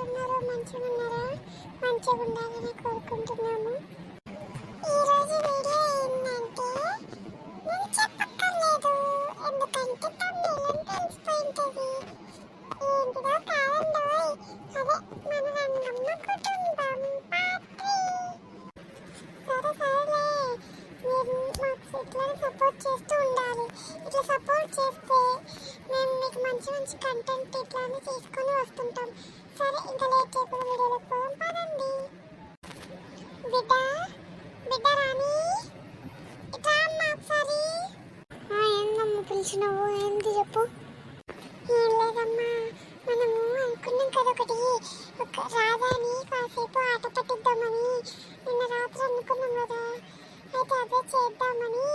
ఎట్లున్నారో మంచిగా ఉన్నారా మంచిగా ఉండాలని కోరుకుంటున్నాము రోజు వీడియో ఏంటంటే నేను చెప్పక్కర్లేదు. ఎందుకంటే తమిళం తెలిసిపోయింటది ఏంటిదో అదే మన రంగమ్మ కుటుంబం పార్టీ సరే సరేలే మీరు మాకు సపోర్ట్ చేస్తూ ఉండాలి. ఇట్లా సపోర్ట్ చేస్తే మేము మీకు మంచి మంచి కంటెంట్ ఇట్లానే తీసుకొని వస్తుంటాం. సరే ఇంకా లేట్ చేయకుండా వీడియోలోకి పోదాం పదండి బిడ్డ బిడ్డ రాణి ఇట్లా అమ్మ ఒకసారి. ఏందమ్మా పిలిచినావు? ఏంది చెప్పు. ఏం లేదమ్మా మనము అనుకున్నాం కదా ఒకటి. ఒక రాధాని కాసేపు ఆట పట్టిద్దామని. నిన్న రాత్రి అనుకున్నాం కదా. అయితే అదే చేద్దామని.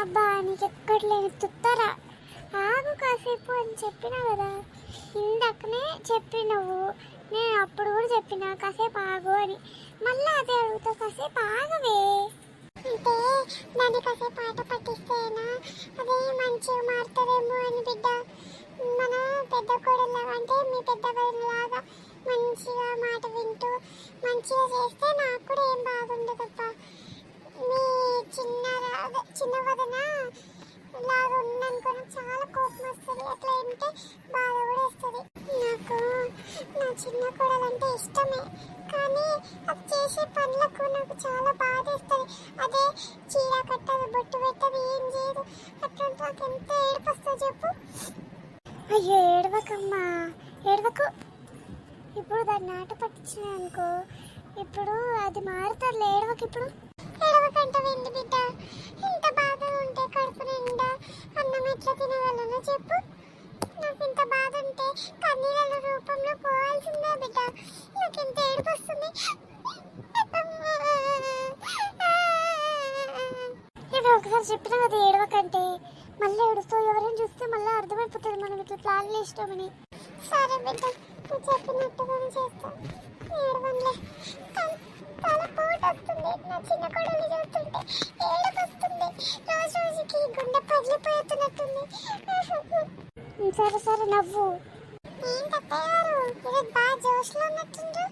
అబ్బా నీకు ఎక్కడలేదు తుత్తరా. ఆగు కాసేపు అని చెప్పినా కదా. ఇందాకనే చెప్పినవు. నేను అప్పుడు కూడా చెప్పిన కాసేపు ఆగు అని. మళ్ళీ అదే అడుగుతావు కాసేపు ఆగవే. అంటే దాన్ని కాసేపు ఆట పట్టిస్తేనా? అదే మంచిగా మారుతుందేమో అని బిడ్డ. మన పెద్ద కోడలు అంటే మీ పెద్ద లాగా మంచిగా మాట వింటూ మంచిగా చేస్తే నాకు కూడా ఏం బాగుండదప్ప మీ చిన్న చిన్న వదన లాగా ఉందనుకోని చాలా కోపం వస్తుంది. అట్లా అంటే బాధ కూడా వస్తుంది. నాకు నా చిన్న కోడలంటే ఇష్టమే. కానీ అది చేసే పనులకు నాకు చాలా బాధ వేస్తుంది. అదే చీర కట్టదు బొట్టు పెట్టదు ఏం చేయదు. అట్లాంటి నాకు ఎంత ఏడుపు వస్తుంది చెప్పు. అయ్యో ఏడవకమ్మా. ఏడవకు. ఇప్పుడు దాన్ని ఆట పట్టించిన అనుకో ఇప్పుడు అది మారుతారులే. ఏడవకు ఇప్పుడు. ఏడవకంట బిడ్డ. ఇంత బాధ ఉంటే కడుపు నిండా అన్నం ఎట్లా తినగలను చెప్పు. నాకు ఇంత బాధ ఉంటే కన్నీళ్ళ రూపంలో పోవాల్సిందే బిడ్డ. నాకు ఇంత ఏడుపు వస్తుంది. ఇది ఒకసారి చెప్పిన కదా ఏడవకంటే. మళ్ళీ ఏడుస్తూ ఎవరైనా చూస్తే మళ్ళీ అర్థమైపోతుంది మనం ఇట్లా ప్లాన్లు ఇష్టమని సరే బిడ్డ నువ్వు చెప్పినట్టుగానే చేస్తా. ఏడవన్లే చాలా పోటు వస్తుంది నా చిన్న కొడలు చూస్తుంటే ఏడుపు వస్తుంది. రోజు రోజుకి గుండె పగిలిపోతున్నట్టుంది. సరే సరే నవ్వు. ఏంటత్తయ్యారు ఈరోజు బాగా జోష్లో ఉన్నట్టుండ్రు.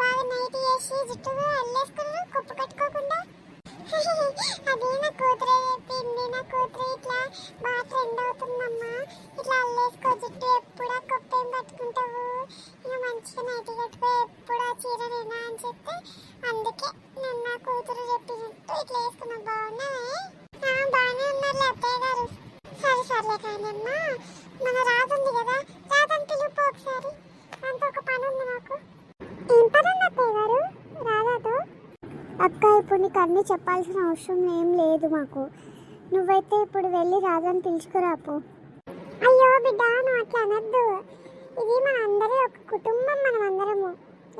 బాగా నైట్ చేసి జుట్టుగా అల్లేసుకున్నారు. కుప్పు కట్టుకోకుండా. అదే నా కూతురే చెప్పింది నా కూతురు ఇట్లా బాగా ట్రెండ్ అవుతుందమ్మా ఇట్లా అల్లేసుకో జుట్టు ఎప్పుడా కుప్పేం పట్టుకుంటావు? ఇక మంచిగా నైట్ కట్టుకో ఎప్పుడు ఆ చీర నేనా అని చెప్తే అందుకే నన్ను నా కూతురు చెప్పినట్టు ఇట్లా వేసుకున్నా బాగున్నావే బాగానే ఉన్నారు అత్తయ్య గారు. సరే సర్లే కానీ అమ్మా మన రాజు కదా. రాదని పిలుపు ఒకసారి. అంత ఒక పని ఉంది నాకు. ఏం పని ఉంది అత్తయ్య గారు? అక్క ఇప్పుడు నీకు అన్నీ చెప్పాల్సిన అవసరం ఏం లేదు మాకు. నువ్వైతే ఇప్పుడు వెళ్ళి రాజాని పిలుచుకురాపు అయ్యో బిడ్డ నువ్వు అట్లా అనద్దు. ఇది మన అందరి ఒక కుటుంబం మనం అందరము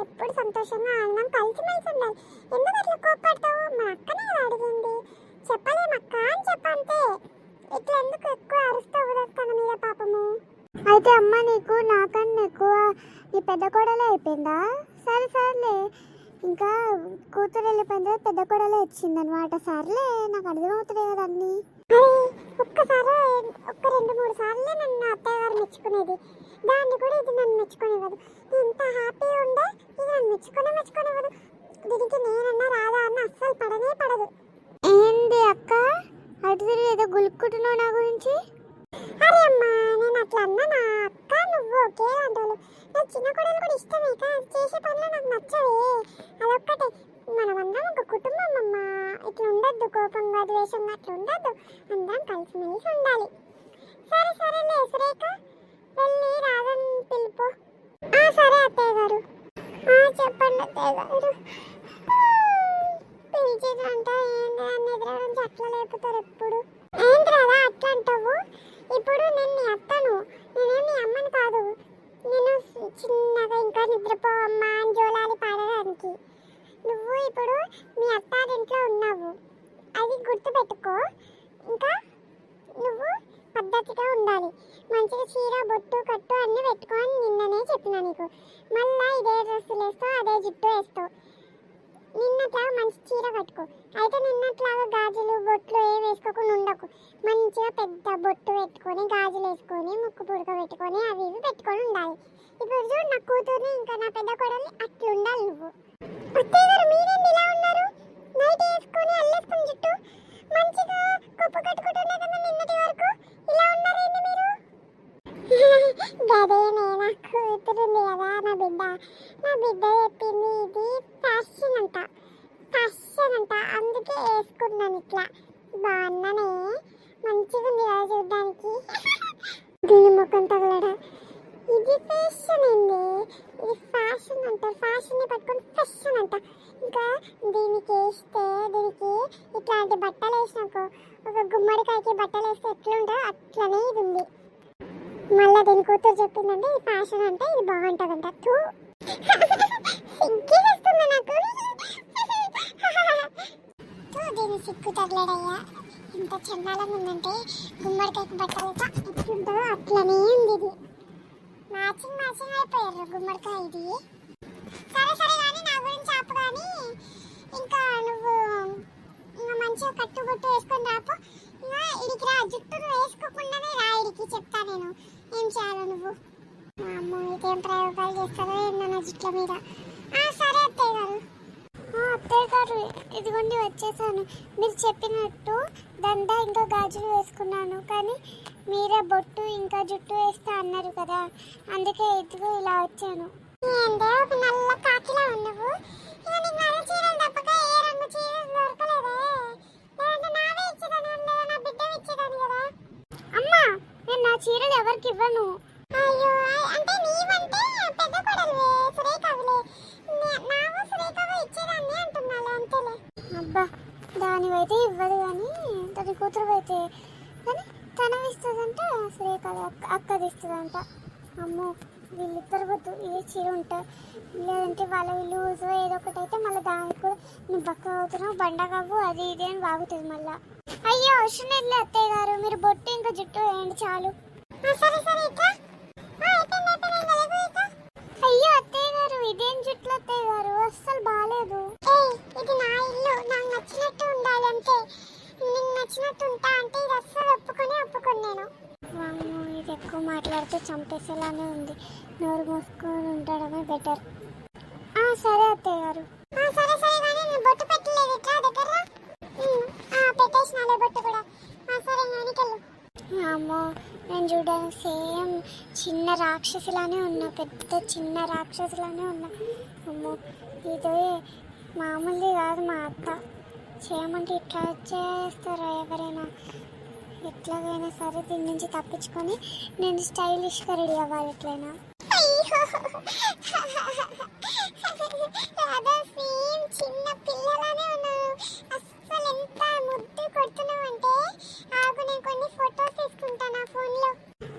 ఎప్పుడు సంతోషంగా ఆనందం కలిసిమెలిసి ఉండాలి. ఎందుకు అట్లా కోప్పడతావు? మా అక్కనే అడిగింది. చెప్పలేము అక్క అని చెప్పంతే. ఇట్లా ఎందుకు ఎక్కువ అరుస్తావు తన మీద పాపము? అయితే అమ్మ నీకు నాకన్నా ఎక్కువ నీ పెద్ద కోడలే అయిపోయిందా? సరే సరేలే. ఇంకా కూతురు వెళ్ళిపోయిన తర్వాత పెద్ద కోడలే వచ్చింది అనమాట సర్లే నాకు అర్థమవుతుంది కదా అన్ని. ఒక్కసారి ఒక్క రెండు మూడు సార్లే నన్ను అత్తయ్య గారు మెచ్చుకునేది. దాన్ని కూడా ఇది నన్ను మెచ్చుకునేవాడు ఇంత హ్యాపీ ఉండే ఇది నన్ను మెచ్చుకునే మెచ్చుకునేవాడు దీనికి నేనన్నా రాదా అన్న అస్సలు పడనే పడదు. ఏంది అక్క? అటు తిరిగి ఏదో గులుక్కుంటున్నావు నా గురించి? అరే అమ్మా నేను అట్లా అన్నా నా అక్క నువ్వు ఒకే అంటావు నాకు చిన్న కొడలు కూడా ఇష్టమే కానీ చేసే పనులు నాకు నచ్చవు. అదొక్కటే. మనమందరం ఒక కుటుంబం అమ్మ. ఇట్లా ఉండద్దు కోపంగా ద్వేషంగా అట్లా ఉండద్దు. అందరం కలిసిమెలిసి ఉండాలి. సరే సరేలే సురేఖ. వెళ్ళి రాధని పిలుపు. ఆ సరే అత్తయ్య గారు. ఆ చెప్పండి అత్తయ్య గారు. పిలిచేదంట ఏంటి అని ఎదురు నుంచి అట్లా లేపుతారు ఎప్పుడు? ఏంటి రాదా అట్లా అంటావు? ఇప్పుడు నేను నీ అత్తను. నేనేం నీ అమ్మని కాదు. నేను చిన్నగా ఇంకా నిద్రపోవమ్మా అని జోలాలి పాడడానికి. నువ్వు ఇప్పుడు మీ అత్తారింట్లో ఉన్నావు. అది గుర్తుపెట్టుకో. ఇంకా నువ్వు పద్ధతిగా ఉండాలి. మంచిగా చీర బొట్టు కట్టు అన్నీ పెట్టుకొని నిన్ననే చెప్పిన నీకు. మళ్ళా ఇదే డ్రెస్సులు వేస్తావు అదే జుట్టు వేస్తావు. నిన్నట్లాగా మంచి చీర కట్టుకో. అయితే నిన్నట్లాగా గాజులు బొట్లు ఏ వేసుకోకుండా ఉండకు. మంచిగా పెద్ద బొట్టు పెట్టుకొని గాజులు వేసుకొని ముక్కు పుడక పెట్టుకొని అవి ఇవి పెట్టుకొని ఉండాలి. ఇప్పుడు చూడు నా కూతుర్ని ఇంకా నా పెద్ద కొడల్ని అట్లా ఉండాలి నువ్వు. అత్తయ్య గారు మీరేంది ఇలా ఉన్నారు? నైట్ వేసుకొని అల్లేసుకొని చుట్టూ మంచిగా కుప్ప కట్టుకుంటున్నా కదా నిన్నటి వరకు. ఇలా ఉన్నారేంది మీరు? గదేనే నా కూతురుంది కదా నా బిడ్డ. నా బిడ్డ చెప్పింది ఇది ఫ్యాషన్ అంట. ఫ్యాషన్ అంట. అందుకే వేసుకున్నాను ఇట్లా. బాగున్నానే? మంచిగా ఉంది కదా చూడడానికి? దీని ముఖం తగలడా? ఇది ఫ్యాషన్ అండి. ఇది ఫ్యాషన్ అంట. ఫ్యాషన్ పట్టుకొని ఫ్యాషన్ అంట. ఇంకా దీనికి వేస్తే దీనికి ఇట్లాంటి బట్టలు వేసినాకో ఒక గుమ్మడికాయకి బట్టలు వేస్తే ఎట్లా అట్లనే ఇది ఉంది. మళ్ళీ దీని కూతురు చెప్పిందంటే ఈ ఫ్యాషన్ అంటే ఇది బాగుంటుందంట. తూ. సిగ్గేస్తుంది నాకు? తూ దీని సిగ్గు తగలడయ్యా ఎంత చందాలంగా ఉందంటే గుమ్మడికాయకి బట్టలతో ఎట్లుంటుందో అట్లనే ఉంది ఇది. మ్యాచింగ్ మ్యాచింగ్ అయిపోయారు గుమ్మడికాయ ఇది. సరే సరే కానీ నా గురించి ఆపు కానీ. ఇంకా నువ్వు ఇంకా మంచిగా కట్టుబొట్టు వేసుకొని రాపు. అమ్మ ఇదేం ప్రయోగాలు చేస్తారో ఏందన్న నా మీద. ఆ, సరే అత్తయ్య గారు. ఆ, అత్తయ్య గారు ఇదిగోండి వచ్చేసాను. మీరు చెప్పినట్టు దందా ఇంకా గాజులు వేసుకున్నాను కానీ మీరే బొట్టు ఇంకా జుట్టు వేస్తా అన్నారు కదా. అందుకే ఎదుగు ఇలా వచ్చాను. ఏంటే ఒక నల్ల కాకిలా ఉన్నావు. చీరలు రంగు చీరలు అమ్మా నేను నా చీరలు ఎవరికి ఇవ్వను? అయ్యో అంటే నీ అబ్బా దానివైతే ఇవ్వదు కానీ దాని కూతురు అయితే కానీ తనవి ఇస్తుందంట సురేఖ అక్క అక్కది ఇస్తుందంట అమ్మో వీళ్ళిద్దరు వద్దు ఏ చీర ఉంటాయి లేదంటే వాళ్ళ లూజ్ ఏదో ఒకటి అయితే మళ్ళీ దానికి కూడా నువ్వు బక్క అవుతున్నావు బండ కావు అది ఇది అని బాగుతుంది మళ్ళా. అయ్యో అవసరం లేదు అత్తయ్య గారు మీరు బొట్టు ఇంకా జుట్టు వేయండి చాలు. సరే సరే ఇదేం చెట్లు వస్తాయి గారు? అస్సలు బాగాలేదు ఇది నా ఇల్లు. నాకు నచ్చినట్టు ఉండాలి అంతే నీకు నచ్చినట్టు ఉంటా అంటే ఇది అస్సలు ఒప్పుకొని ఒప్పుకొని నేను. ఇది ఎక్కువ మాట్లాడితే చంపేసేలానే ఉంది. నోరు మూసుకొని ఉండడమే బెటర్ ఆ సరే అత్తయ్య గారు. ఆ సరే సరే కానీ నేను బొట్టు పెట్టలేదు. ఇట్లా దగ్గర ఆ బొట్టు కూడా. ఆ సరే నానికెళ్ళు అమ్మో నేను చూడడానికి సేమ్ చిన్న రాక్షసులానే ఉన్నా పెద్ద చిన్న రాక్షసులానే ఉన్నా. అమ్మో ఇదే మామూలుది కాదు మా అత్త. చేయమంటే ఇట్లా చేస్తారు ఎవరైనా? ఎట్లాగైనా సరే దీని నుంచి తప్పించుకొని నేను స్టైలిష్గా రెడీ అవ్వాలి ఎట్లయినా. చిన్న పిల్లలానే ఉన్నాను. అస్సలు ఎంత ముద్దు కొడుతున్నావు అంటే ఆగు నేను కొన్ని ఫొటోస్ తీసుకుంటా నా ఫోన్లో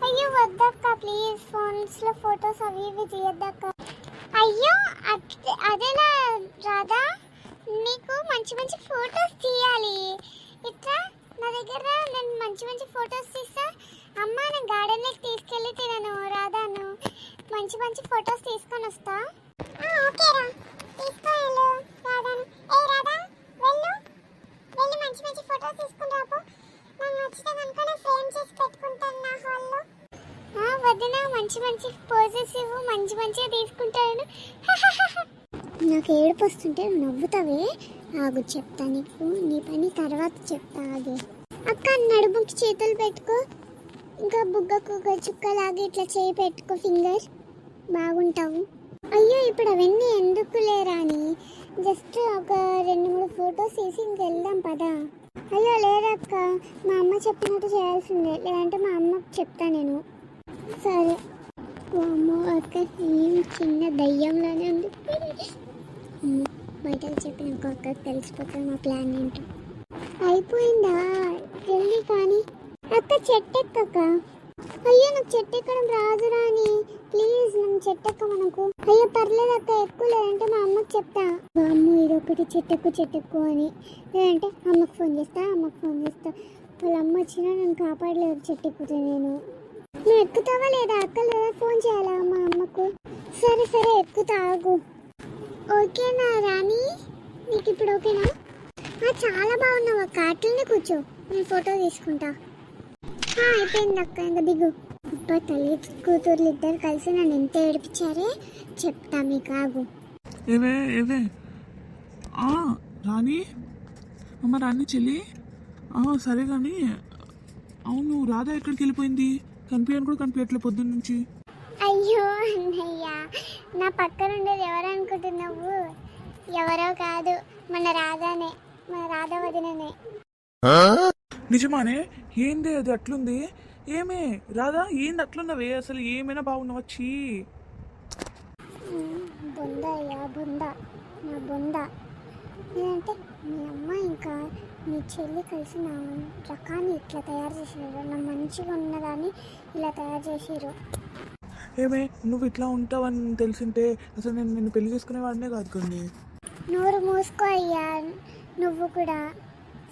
అయ్యో వద్దక్క ప్లీజ్ ఫోన్స్లో ఫొటోస్ అవి ఇవి తీయద్దక్క. అయ్యో అదేనా రాధా? నీకు మంచి మంచి ఫొటోస్ తీయాలి. ఇట్లా నా దగ్గర నేను మంచి మంచి ఫొటోస్ తీస్తా. అమ్మ నేను గార్డెన్లోకి తీసుకెళ్ళి తినను రాధాను. మంచి మంచి ఫొటోస్ తీసుకొని వస్తా. ఓకే రా. తీసుకో రాధాను. మంచి మంచి పోజెస్ ఇవ్వు మంచి మంచిగా తీసుకుంటాను నాకు ఏడుపు వస్తుంటే నువ్వు నవ్వుతావే? ఆగు చెప్తా నీకు నీ పని తర్వాత చెప్తా ఆగే. అక్క నడుముకి చేతులు పెట్టుకో. ఇంకా బుగ్గకు ఒక చుక్కలాగా ఇట్లా చేయి పెట్టుకో ఫింగర్ బాగుంటావు. అయ్యో ఇప్పుడు అవన్నీ ఎందుకు లేరా అని జస్ట్ ఒక రెండు మూడు ఫొటోస్ తీసి ఇంకెళ్దాం పదా. అయ్యో లేదక్క. మా అమ్మ చెప్పినట్టు చేయాల్సిందే. లేదంటే మా అమ్మకు చెప్తా నేను. సరే. అమ్మో అక్క ఏం చిన్న దయ్యంలానే ఉంది. బయట బయటకు చెప్పినాక తెలిసిపోతుంది మా ప్లాన్ ఏంటో? అయిపోయిందా? జల్దీ కానీ. అక్క చెట్టు అయ్యో నాకు చెట్టు ఎక్కడం రాదు రాని ప్లీజ్ నన్ను చెట్టు ఎక్క మనకు. అయ్యో పర్లేదు అక్క ఎక్కువ లేదంటే మా అమ్మకి చెప్తా. అమ్మ ఇదొకటి చెట్టెక్కు చెట్టెక్కు అని. లేదంటే అమ్మకు ఫోన్ చేస్తా అమ్మకు ఫోన్ చేస్తా. వాళ్ళ అమ్మ వచ్చినా నన్ను కాపాడలేదు చెట్టు ఎక్కుతే నేను. నువ్వు ఎక్కుతావా లేదా? అక్క లేదా ఫోన్ చేయాలా మా అమ్మకు? సరే సరే ఎక్కుతాగు ఓకేనా రాణి? నీకు ఇప్పుడు ఓకేనా? ఆ, చాలా బాగున్నావు అక్క. అట్లనే కూర్చో. నేను ఫోటో తీసుకుంటా. అయిపోయింది అక్క. ఇంకా దిగు. అబ్బా తల్లి కూతుర్లు ఇద్దరు కలిసి నన్ను ఎంత ఏడిపించారే? చెప్తా మీకు ఆగు. ఏవే ఏవే ఆ, రాణి? అమ్మ రాణి చెల్లి? ఆ, సరే కానీ అవును రాధా ఎక్కడికి వెళ్ళిపోయింది? కనిపించని కూడా కనిపించట్లే పొద్దున్న నుంచి. అయ్యో అన్నయ్య నా పక్కన ఉండేది ఎవరు అనుకుంటున్నావు? ఎవరో కాదు మన రాధానే మన రాధా వదిననే. నిజమానే? ఏంది అది అట్లుంది? ఏమే రాధా ఏంది అట్లున్నవే? అసలు ఏమైనా బాగున్నావా? చీ ఉమ్, బొంద అయ్యా బొంద నా బొంద. ఏంటంటే మీ అమ్మ ఇంకా మీ చెల్లి కలిసి నా రకాన్ని ఇట్లా తయారు చేసారు నా మంచిగా ఉన్నదాన్ని ఇలా తయారు చేసారు ఏమే నువ్వు ఇట్లా ఉంటావని తెలిసింటే అసలు నేను నిన్ను పెళ్ళి చేసుకునేవాడినే కాదు కొన్ని. నోరు మూసుకో అయ్యా నువ్వు కూడా.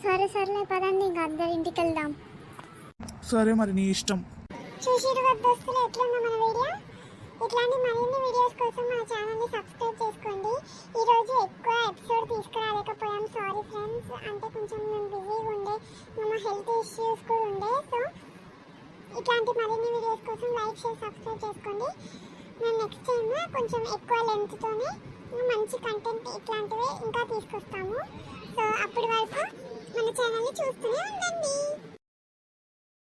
సరే సర్లే పదండి ఇంకా అందరి ఇంటికి వెళ్దాం. సరే మరి నీ ఇష్టం. చూసిరు వద్దస్తులు ఎట్లుందో మన వీడియో? ఇట్లాంటి మరిన్ని వీడియోస్ కోసం మన ఛానల్ని సబ్స్క్రైబ్ చేసుకోండి. ఈరోజు ఎక్కువ ఎపిసోడ్ తీసుకురాలేకపోయాం సారీ ఫ్రెండ్స్ అంటే కొంచెం మేము బిజీగా ఉండే మన హెల్త్ ఇష్యూస్ కూడా ఉండే. సో ఇట్లాంటి మరిన్ని వీడియోస్ కోసం లైక్ షేర్ సబ్స్క్రైబ్ చేసుకోండి. మేము నెక్స్ట్ టైం కొంచెం ఎక్కువ లెంత్తోనే మంచి కంటెంట్ ఇట్లాంటివి ఇంకా తీసుకొస్తాము. సో అప్పటి వరకు మన ఛానల్ని చూస్తూనే ఉండండి.